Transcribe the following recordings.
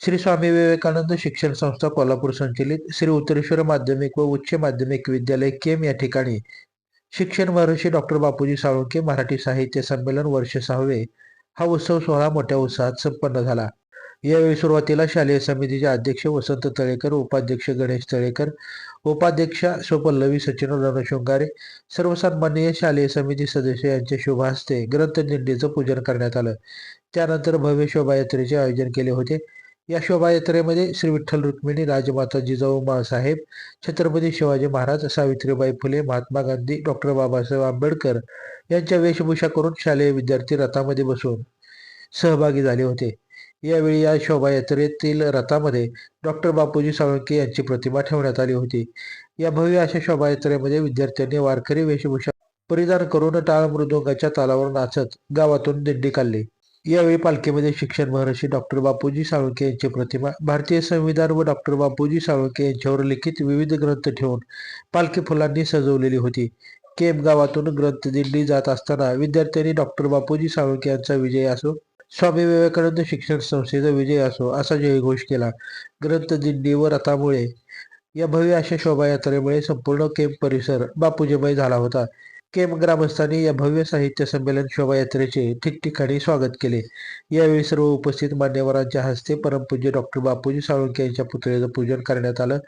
श्री स्वामी विवेकानंद शिक्षण संस्था कोल्हापूर संचलित श्री उत्तरेश्वर माध्यमिक व उच्च माध्यमिक विद्यालय केम या ठिकाणी. शिक्षण महर्षी डॉक्टर बापूजी साळुंके मराठी साहित्य संमेलन वर्ष सहावे हा उत्सव सोहळा मोठ्या उत्साहात संपन्न झाला. यावेळी सुरुवातीला शालेय समितीचे अध्यक्ष वसंत तळेकर उपाध्यक्ष गणेश तळेकर उपाध्यक्षा स्वपल्लवी सचिन रणशृंगारे सर्व सन्माननीय शालेय समिती सदस्य यांच्या शुभ हस्ते ग्रंथदिंडीचं पूजन करण्यात आलं. त्यानंतर भव्य शोभायात्रेचे आयोजन केले होते. या शोभायात्रेमध्ये श्री विठ्ठल रुक्मिणी राजमाता जिजाऊ माँसाहेब छत्रपती शिवाजी महाराज सावित्रीबाई फुले महात्मा गांधी डॉक्टर बाबासाहेब आंबेडकर यांच्या वेशभूषा करून शालेय विद्यार्थी रथामध्ये बसून सहभागी झाले होते. यावेळी या शोभायात्रेतील रथामध्ये डॉक्टर बापूजी साळुंके यांची प्रतिमा ठेवण्यात आली होती. या भव्य अशा शोभायात्रेमध्ये विद्यार्थ्यांनी वारकरी वेशभूषा परिधान करून टाळ मृदुंगाच्या तालावर नाचत गावातून दिंडी काढली. यावेळी पालखीमध्ये शिक्षण महर्षी डॉक्टर बापूजी साळुंके यांची प्रतिमा भारतीय संविधान व डॉक्टर बापूजी साळुंके यांच्यावर लिखित विविध ग्रंथ ठेवून पालखी फुलांनी सजवलेली होती. केम गावातून ग्रंथ दिंडी जात असताना विद्यार्थ्यांनी डॉक्टर बापूजी साळुंके यांचा विजय असो स्वामी विवेकानंद शिक्षण संस्थेचा विजय असो असा जयघोष केला. ग्रंथदिंडी व रथामुळे या भव्य अशा शोभायात्रेमुळे संपूर्ण केम परिसर बापूजीमय झाला होता. केम ग्रामस्थांनी या भव्य साहित्य संमेलन शोभायात्रेचे ठिकठिकाणी स्वागत केले. यावेळी सर्व उपस्थित मान्यवरांच्या हस्ते परमपूज्य डॉक्टर बापूजी साळुंके यांच्या पुतळ्याचं पूजन करण्यात आलं.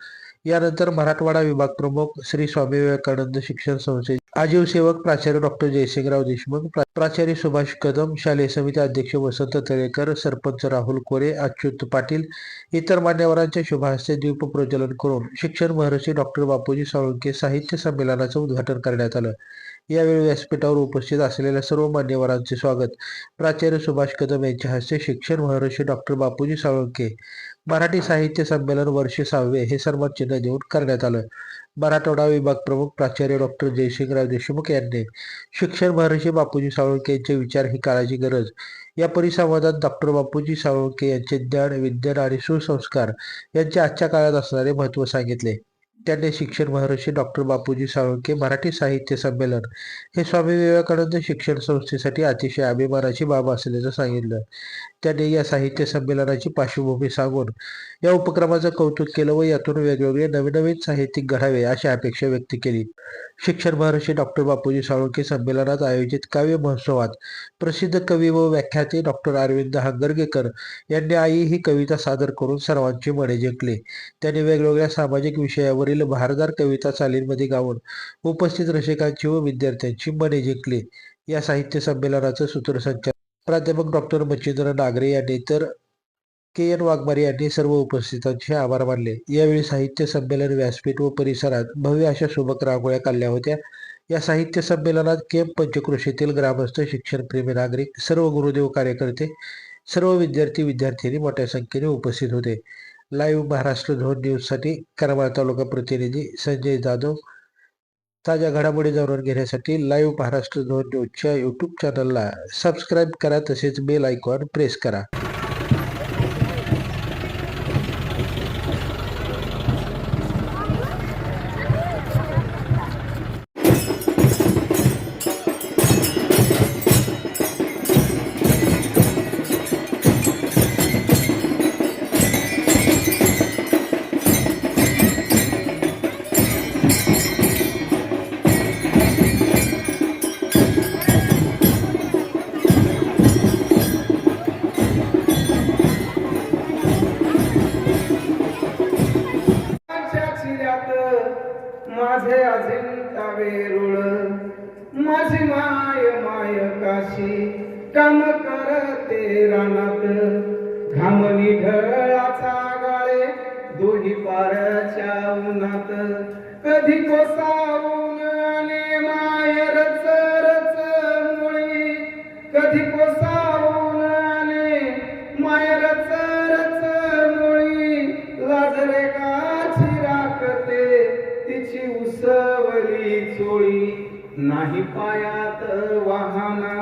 यानंतर मराठवाडा विभाग प्रमुख श्री स्वामी विवेकानंद शिक्षण संस्थे आजीव सेवक प्राचार्य डॉक्टर जयसिंगराव देशमुख प्राचार्य सुभाष कदम शालेय समिती अध्यक्ष वसंत तळेकर सरपंच राहुल कोरे अच्युत पाटील इतर मान्यवरांच्या शुभहस्ते दीप प्रज्वलन करून शिक्षण महर्षी डॉक्टर बापूजी साळुंके साहित्य संमेलनाचं उद्घाटन करण्यात आलं. यावेळी व्यासपीठावर उपस्थित असलेल्या सर्व मान्यवरांचे स्वागत. प्राचार्य सुभाष कदम यांच्या हस्ते शिक्षण महर्षी डॉक्टर बापूजी साळुंके मराठी साहित्य संमेलन वर्ष सहावे हे सन्मान चिन्ह देऊन करण्यात आलं. मराठवाडा विभाग प्रमुख प्राचार्य डॉक्टर जयसिंगराव देशमुख यांनी शिक्षण महर्षी बापूजी साळुंके यांचे विचार ही काळाची गरज. या परिसंवादात डॉक्टर बापूजी साळुंके यांचे ज्ञान विज्ञान आणि सुसंस्कार यांचे आजच्या काळात असणारे महत्त्व सांगितले. त्यांनी शिक्षण महर्षी डॉक्टर बापूजी साळुंके मराठी साहित्य संमेलन हे स्वामी विवेकानंद शिक्षण संस्थेसाठी अतिशय अभिमानाची बाब असल्याचं सांगितलं. त्यांनी या साहित्य संमेलनाची पार्श्वभूमी सांगून या उपक्रमाचं कौतुक केलं व यातून वेगवेगळे नवीन नवीन साहित्यिक घडावे अशी अपेक्षा व्यक्त केली. शिक्षण महर्षी डॉक्टर बापूजी साळुंके संमेलनात आयोजित काव्य महोत्सवात प्रसिद्ध कवी व व्याख्याते डॉक्टर अरविंद हांगरगेकर यांनी आई ही कविता सादर करून सर्वांची मने जिंकली. त्यांनी वेगवेगळ्या सामाजिक विषयावर विषयावरील भारदार कविता चालींमध्ये गाऊन उपस्थित रसिकांची व विद्यार्थ्यांची मने जिंकली. या साहित्य संमेलनाचं सूत्रसंचालन प्राध्यापक डॉक्टर मच्छिंद्र नागरे यांनी तर के एन वाघमारे यांनी सर्व उपस्थितांचे आभार मानले. यावेळी साहित्य संमेलन व्यासपीठ व परिसरात भव्य अशा सुबक रांगोळ्या काढल्या होत्या. या साहित्य संमेलनात केम पंचकृषीतील ग्रामस्थ शिक्षणप्रेमी नागरिक सर्व गुरुदेव कार्यकर्ते सर्व विद्यार्थी विद्यार्थिनी मोठ्या संख्येने उपस्थित होते. लाईव्ह महाराष्ट्र झोन न्यूजसाठी करमाळ तालुका प्रतिनिधी संजय जाधव ताज्या घडामोडी जाणून घेण्यासाठी लाईव्ह महाराष्ट्र झोन न्यूजच्या यूट्यूब चॅनलला सबस्क्राईब करा तसेच बेल आयकॉन प्रेस करा. माझे अजिंठा वेरुळ. माझी माय माय काशी काम करते रानात. घाम ढळाचा गाळे दोन्ही पारच्या उन्हात. कधी कोसावून उसवली नाही पायात वाहना.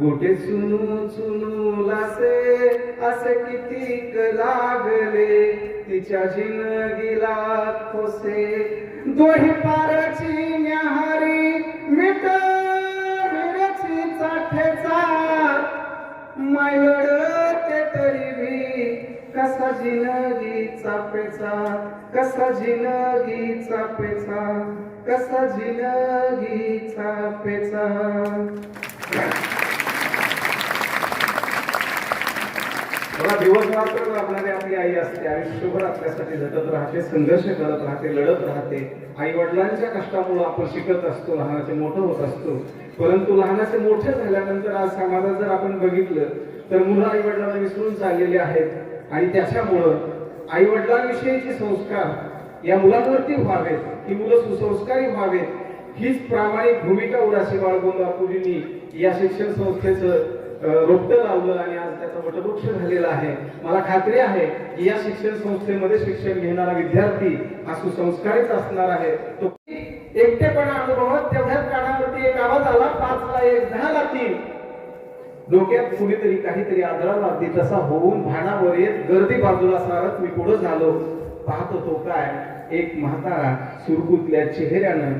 गोटे सुनू सुनू लासे असे कितीक लागले. तिच्या जिनगीला खोसे दोही पारची न्याहारी मिट मिरची चाठेचा मायड ते तरी भी कसा जिनगी चापेचा कसा जिनगी चापेचा कसा जिनगीचा पेचा? दिवसभर दिवस रात्र आपली आई असते आयुष्यभर आपल्यासाठी झटत राहते संघर्ष करत राहते लढत राहते. आई वडिलांच्या कष्टामुळे आपण शिकत असतो लहानाचे मोठं होत असतो. परंतु लहानाचे मोठे झाल्यानंतर आज समाजात जर आपण बघितलं तर मुलं आई वडिलांना विसरून चाललेली आहेत. आणि त्याच्यामुळं आई वडिलांविषयीचे संस्कार या मुलांवरती व्हावेत ही मुलं सुसंस्कारी व्हावेत हीच प्रामाणिक भूमिका उराशी बाळगोंद बापूजींनी या शिक्षण संस्थेचं अं, रोपटं लावलं आणि आज त्याचा वटवृक्ष झालेला आहे. मला खात्री आहे की या शिक्षण संस्थेमध्ये शिक्षण घेणारा विद्यार्थी हा सुसंस्कारीच असणार आहे. तो एकटेपणा अनुभवत तेवढ्याच काळावरती एक आवाज आला पाच ला एक दहाला तीन. डोक्यात कुणीतरी काहीतरी आदळा लागली तसा होऊन भाणावर येत गर्दी बाजूला सारत मी पुढे झालो. पाहत होतो काय? एक म्हातारा सुरकुतल्या चेहऱ्यानं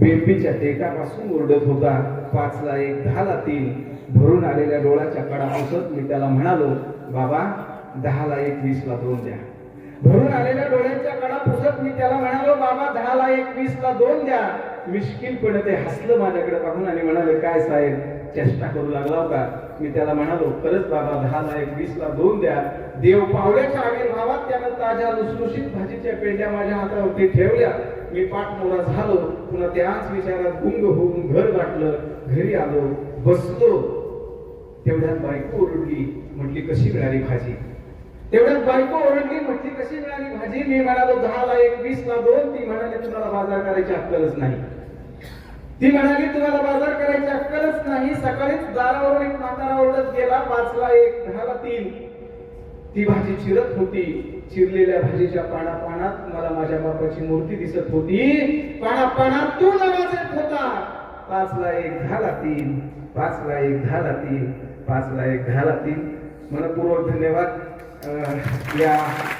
बेंबीच्या टेकापासून ओरडत होता. पाचला एक दहाला तीन. भरून आलेल्या डोळ्याच्या कडा पुसत मी त्याला म्हणालो बाबा दहाला एक वीसला दोन द्या. भरून आलेल्या डोळ्यांच्या कडा पुसत मी त्याला म्हणालो बाबा दहाला एक वीसला दोन द्या. मिश्किलपणे ते हसलं माझ्याकडे पाहून आणि म्हणाले काय साहेब चेष्टा करू लागला होता. मी त्याला म्हणालो खरंच बाबा दहाला एक वीसला दोन द्या. देव पावल्याच्या आविर्भावात त्यानं ताज्या लुसलुशीत भाजीच्या पेंड्या माझ्या हातावरती ठेवल्या. मी पाठमोरा झालो. पुन्हा त्याच विचारात गुंग होऊन घर गाठलं. घरी आलो. बसलो. तेवढ्यात बायको ओरडली म्हटली कशी मिळाली भाजी? तेवढ्यात बायको ओरडली म्हटली कशी मिळाली भाजी? मी म्हणालो दहाला एक वीस ला दोन. ती म्हणाली तुम्हाला बाजार करायची अक्कलच नाही. ती म्हणाली तुम्हाला बाजार करायची अक्कलच नाही. सकाळीच दारावरून एक म्हातारा ओढत गेला पाचला एक दहाला तीन. ती भाजी चिरत होती. चिरलेल्या भाजीच्या पाना पानात मला माझ्या बापाची मूर्ती दिसत होती. पाना पानात तू आवाज येत होता. पाचला एक दहाला तीन. पाचला एक दहाला तीन. पाचला एक दहाला तीन. मनपूर्वक धन्यवाद. या